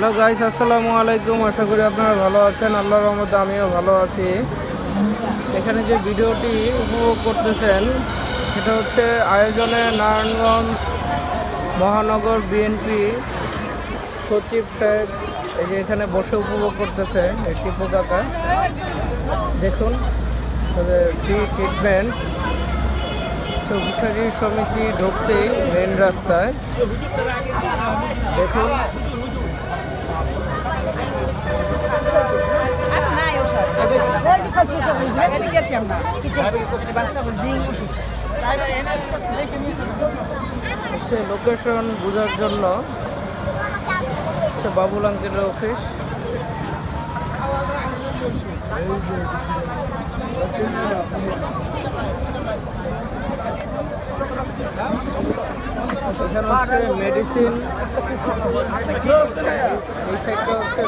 Hello guys আসসালামু আলাইকুম আশা করি আপনারা ভালো আছেন। আল্লাহর রহমতে আমিও ভালো আছি। এখানে যে ভিডিওটি উপভোগ করতেছেন, সেটা হচ্ছে আয়োজনে নারায়ণগঞ্জ মহানগর বিএনপি সচিব সাহেব, এই যে এখানে বসে উপভোগ করতেছে এই টিপু কাকা দেখুন তাদের ফ্রি ট্রিটমেন্ট চৌকিশারি সমিতি ঢুকতেই মেন রাস্তায়। দেখুন সে লোকেশন বোঝার জন্য সে বাবুল আঙ্কেলের অফিস এখানে হচ্ছে মেডিসিন এই সাইডটা হচ্ছে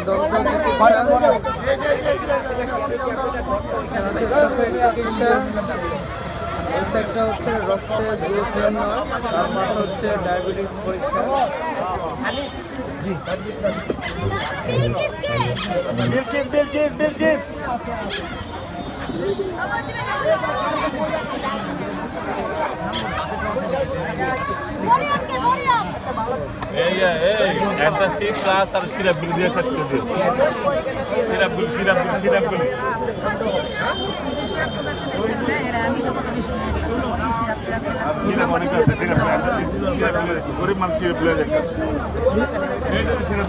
চিকিৎসা এই সাইডটা হচ্ছে রক্তের গ্রুপ তার পাশে হচ্ছে ডায়াবেটিস পরীক্ষা। এই এই একটা সিট প্লাস আর সিরাপ গুলি দিয়ে শেষ করে দিও সিরাপ গুলি সিরাপ গরিব মানুষ সিরাপ সিরাপ